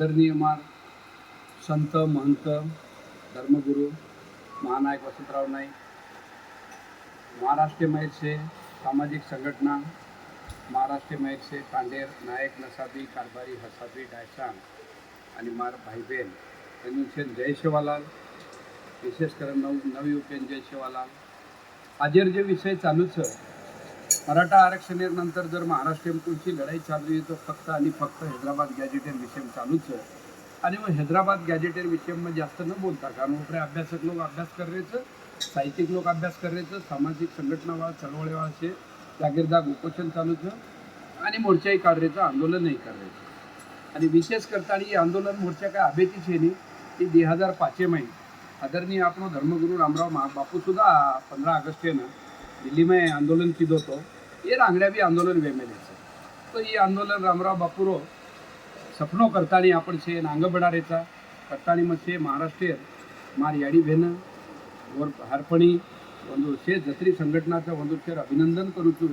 आदरणीय मार संत महंत धर्मगुरू महानायक वसंतराव नाईक महाराष्ट्रीय मयचे सामाजिक संघटना महाराष्ट्र मयचे पांडेर नायक नसाबी कारभारी हसाबी डायसांग आणि मार भाईबेन त्यांनी शेन जय शिवालाल विशेष करून नव नवयुवकेन जय शिवालाल. हाजेर जे विषय चालूच मराठा आरक्षणानंतर जर महाराष्ट्र एमकूची लढाई चालू आहे तर फक्त आणि फक्त हैदराबाद गॅजेटेर विषय चालूच आहे. आणि मग हैदराबाद गॅजेटर विषयमध्ये जास्त न बोलता कारण उपरे अभ्यासक लोक अभ्यास करायचं साहित्यिक लोक अभ्यास करायचं सामाजिक संघटनावाद चळवळीवाद असे जागीरदार उपोषण चालूच आणि मोर्चाही काढायचं आंदोलनही करायचं. आणि विशेष करता आणि आंदोलन मोर्चा काय अभेतीच आहे नाही की दोन हजार पाचेमाही. आदरणीय आपण धर्मगुरू रामराव महाबापूसुद्धा पंधरा ऑगस्ट ना दिल्ली में आंदोलन किया तो ये रांगड़ा भी आंदोलन वे में तो ये आंदोलन रामराव बापूरो સપનો કરતાની આપણ છે નાંગ બડા રહેતા કરતાણીમાં છે ಮಹಾರಾಷ್ಟ್ರ ಮಾರಿ ಯಾಡಿ ಬೇನ ಓರ್ ಹಾರ್ಪಣಿ ಒಂದು છે જત્રી સંગઠનાचा ಒಂದು છે અભિનંદન કરું છું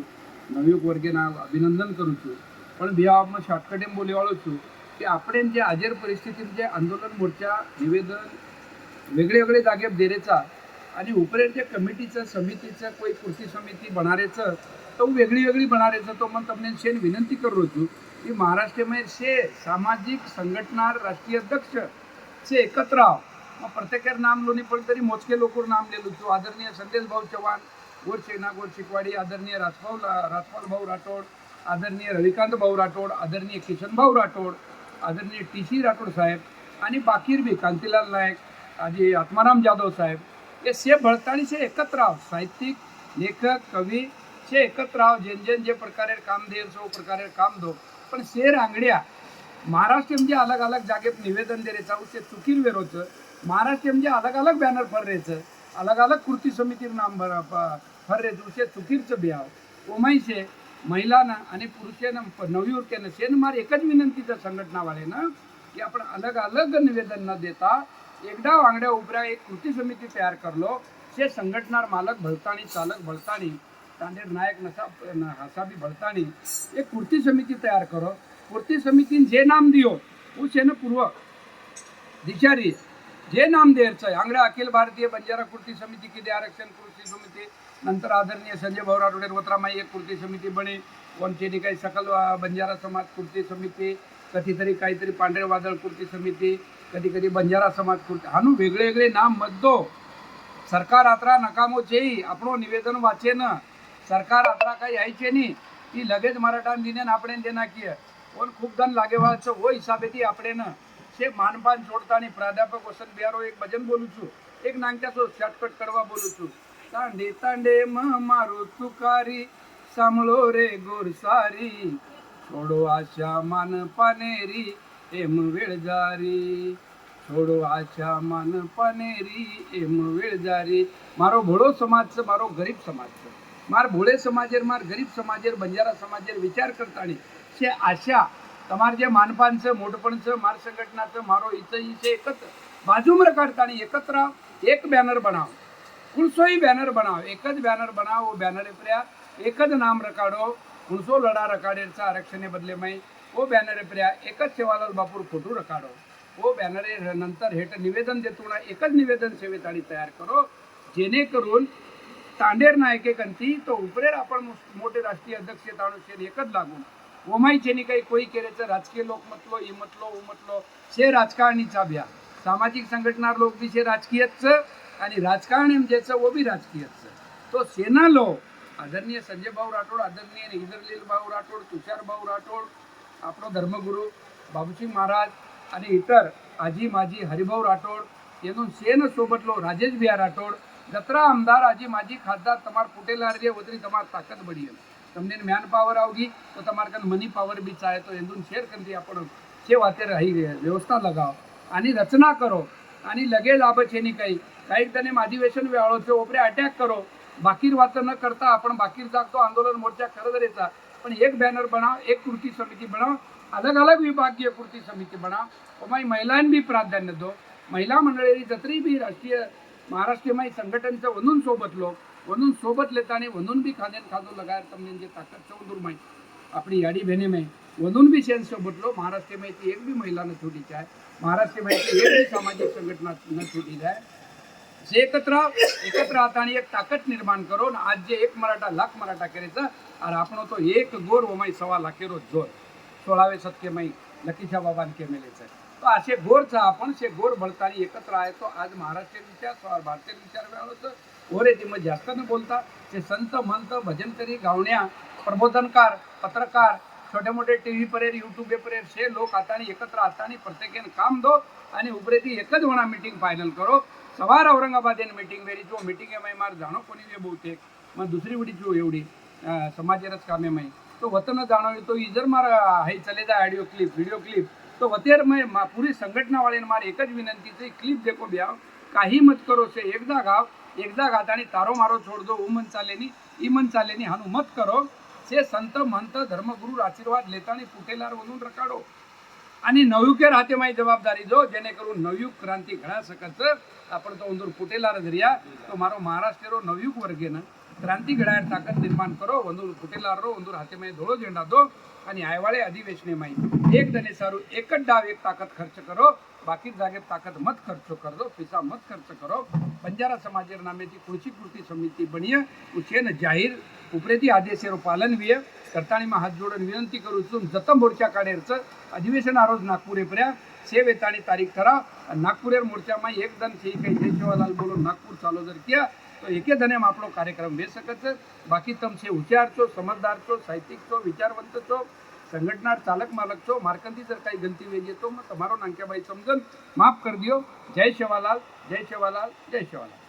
નવયુગ વર્ગેના અભિનંદન કરું છું પણ બે આપમાં શોર્ટકટ એમ બોલીવાળો છું કે આપણે જે હાજર પરિસ્થિतीत जे आंदोलन मोर्चा निवेदन वेगळे वेगळे जागे देरेचा आणि उपरेर कमिटीचं समितीचं કોઈ कृती समिती બનારે तो वेगळी वेगळी વેગળી तो मग तुम्ही शेन विनंती करू होतो की કરું છું सामाजिक संघटना राष्ट्रीय अध्यक्ष સંગઠના एकत्र मग प्रत्येक नाम लोणी पण तरी मोजके लोक नाम लिहिलो होतो. आदरणीय संदेश भाऊ चव्हाण गोर शेना गोर शिकवाडी आदरणीय राजभाऊ राजपाल भाऊ राठोड आदरणीय रविकांत भाऊ राठोड आदरणीय किशन भाऊ राठोड आदरणीय टी सी राठोड साहेब आणि बाकीर बी कांतीलाल नाईक आजी आत्माराम जाधव साहेब हे से भळताणी से एकत्र आहो साहित्यिक लेखक कवी से एकत्र आहो जेन जेन जे प्रकारे काम देईल सो प्रकारे काम दो पण शेर आंगड्या महाराष्ट्र म्हणजे अलग अलग जागेत निवेदन देरेचा से चुकीर वेरोचं महाराष्ट्र म्हणजे अलग अलग बॅनर फर रेचं अलग अलग कृती समितीर नाम भर प- फररेचं उसे चुकीरचं बिहाव. ओमाईशे महिलांना आणि पुरुषानं प- नवयुवकेनं शेन मार एकच विनंतीचं संघटनावाले ना की आपण अलग अलग निवेदन न देता एकदा वांगड्या उभऱ्या एक कृती समिती तयार करलो. ते संघटनार मालक भलताणी चालक भलताणी तांडेर नायक नसा हसाबी भलताणी एक कृती समिती तयार करो. कृती समितीन जे नाम दियो उसेनं पूर्व दिशारी जे नाम द्यायचं आहे आंगड्या अखिल भारतीय बंजारा कृती समिती किती आरक्षण कृती समिती नंतर आदरणीय संजय भाऊ राठोडे रोत्रामाई एक कृती समिती बने कोणची काही सकल बंजारा समाज कृती समिती कधीतरी काहीतरी पांढरे वादळ कृती समिती कधी कधी बंजारा समाज कुर्ती हानू वेगळे वेगळे नाम मत સરકાર આતરા નકામો છે આપણો નિવેદન વાંચે ન. સરકાર આતરા કાંઈ આવી છે નહીં. એ લગે જ મરાઠાને દીને આપણે જે નાખીએ. કોણ ખૂબ ધન લાગેવા છે ઓ હિસાબેથી આપણે ન. છે માનપાન છોડતાની પ્રાધ્યાપક વસંત બિહારો એક ભજન બોલું છું. એક નાંગતા છો શટકટ કરવા બોલું છું. તાંડે તાંડે મારું તુકારી સાંભળો રે ગોર સારી છોડો આશા મન પનેરી એમનું વેળજારી છોડો આશા મન પનેરી એમનું વેળજારી મારો ભોળો સમાજ છે, મારો ગરીબ સમાજ છે. માર ભોળે સમાજેર, માર ગરીબ સમાજેર, બંજારા સમાજેર વિચાર કરતાની છે આશા તમારે જે માનપાન છે, મોટપણ છે, માર સંગઠના છે, મારો ઈચ્છ છે એકત્ર. બાજુમાં રખાડતાની એકત્ર એક બેનર બનાવો. કુલસોઈ બેનર બનાવો. એક જ બેનર બનાવો, બેનર એક જ નામ રખાડો જ लढा रकाडेरचा आरक्षणे बदलेमाई ओ बॅनर प्रिया एकच सेवालाल बापूर फोटो रकाडो. ओ बॅनरे नंतर हेट निवेदन देतो ना एकच निवेदन सेवेताळी तयार करो. जेणेकरून तांडेर नायके कंती तो उपरेर आपण मो- मोठे राष्ट्रीय अध्यक्ष ताणूशेर एकच लागून. ओमाईचेनी काही कोई केरेचं राजकीय लोक म्हटलो इ म्हटलो शे राजकारणीचा भ्या. सामाजिक संघटना लोक बी शे राजकीयच आणि राजकारण जेचं वो बी राजकीयच. तो सेना लो आदरणीय संजय भाऊ राठोड आदरणीय इधरलील भाऊ राठोड तुषार भाऊ राठोड आपला धर्मगुरू बाबूसिंग महाराज आणि इतर आजी माजी हरिभाऊ राठोड येऊन सेन सोबतलो राजेश भिया राठोड जत्रा आमदार आजी माजी खासदार તમાર ફૂટેલા રે ઓતરી તમાર તાકાત બડી તમને જ્ઞાન પાવર આવગી તો તમાર કન મની પાવર બી ચાહે તો એનું શેર કરી આપણે જે વાતે રહી વ્યવસ્થા લગાવ આની રચના કરો આની લગે લાભ છે ની કઈ કાંઈક તને અધિવેશન વેળો છે ઓપરે અટેક કરો बाकीर वाचन न करता आपण बाकीर जागतो आंदोलन मोर्चा खरं तर याचा. पण एक बॅनर बना एक कृती समिती बना अलग अलग विभागीय कृती समिती बना माई महिलाएं भी प्राधान्य दो. महिला मंडळी जत्री बी राष्ट्रीय महाराष्ट्र माई संगठन वनून सोबत लो. वनून सोबत लेता आणि वनून बी खादेन खादो लगाय तमने ताकद ताकत माई. आपली याडी बहने माई. वनून बी सेन सोबत लोक महाराष्ट्र माहिती एक बी महिला न छोड़ी आहे महाराष्ट्र माहिती एक बी सामाजिक संघटना न छोड़ी आहे जे एकत्र एकत्र आता आणि एक ताकद निर्माण करून आज जे एक मराठा लाख मराठा करायचं आणि आपण तो एक गोर ओमाई सव्वा लाखेरो जोर. सोळावे सत्केमाई लकीशा बाबान केमेलेचं आहे. तो असे गोरचा आपण से गोर बळतानी एकत्र आहे तो आज महाराष्ट्रीयन विचार भारतीय विचार मिळवतं ओरे ते मग जास्त न बोलता ते संत महंत भजनकरी गावण्या प्रबोधनकार पत्रकार छोटे मोठे टी व्ही परेर युट्यूब पर से लोक आता एकत्र आता प्रत्येकाने काम दो आणि उभरे ती एकच म्हणा मीटिंग फायनल करो. सवार औरंगाबाद येन मीटिंग वेरी जो मीटिंग आहे मार जाणो कोणी वे बहुतेक. मग दुसरी उडी जो एवढी. अं, समाजेरच कामे माही तो वतन जाणो तो इजर मार हाय चले जा ऑडिओ क्लिप व्हिडिओ क्लिप तो वतेर मैं पुरी पूरी संघटना वाले मार एकच विनंती ते क्लिप देखो ब्याव. काही मत करो से एकदा गाव एकदा घात आणि तारो मारो छोड दो उमन चालेनी इमन चालेनी हनु मत करो. से संत महंत धर्मगुरु आशीर्वाद लेतानी फुटेलार म्हणून रकाडो आणि नवयुके राहते माझी जबाबदारी जो जेणेकरून नवयुग क्रांती घडा सकत आपण तो ಒಂದೂರು ಪುಟೇಲಾರ ದರಿಯಾ तो मारो महाराष्ट्र नवयुग वर्गेनं क्रांती घडायर ताकद निर्माण करो ಒಂದೂರು ಪುಟೇಲಾರರು ಒಂದೂರು हाते माही धोळो झेंडा दो आणि आयवाळे अधिवेशने माही एक दने सारू एकच डाव एक ताकद खर्च करो बाकी जागेत ताकद मत खर्च कर दो पिसा मत खर्च करो बंजारा समाजेर नामेची कृषी कृती समिती बनिय उचेन जाहीर ઉપરેથી આદેશેનું પાલન વિયે કરતાણીમાં હાથ જોડવાની વિનંતી કરું છું જતમ મોરચા કાઢેરचं अधिवेशन आरोज नागपूर पर्या से वेताणी तारीख ठरा नागपूर मोर्चामाई एक दन थी कहीं जय सेवालाल बोलो नागपूर चालो जर किया तो एके धने में આપણો કાર્યક્રમ લે શકત છે બાકી તમે છે હોશિયાર છો સમજદાર છો સાહિત્યિક છો વિચારવંત છો સંગઠનાર ચાલક માલક છો માર્કંદી જર કાંઈ ગલતી વેજે તો તમારો નાંક્યાભાઈ સમજન માફ કરી દો જય સેવાલાલ જય સેવાલાલ જય સેવાલાલ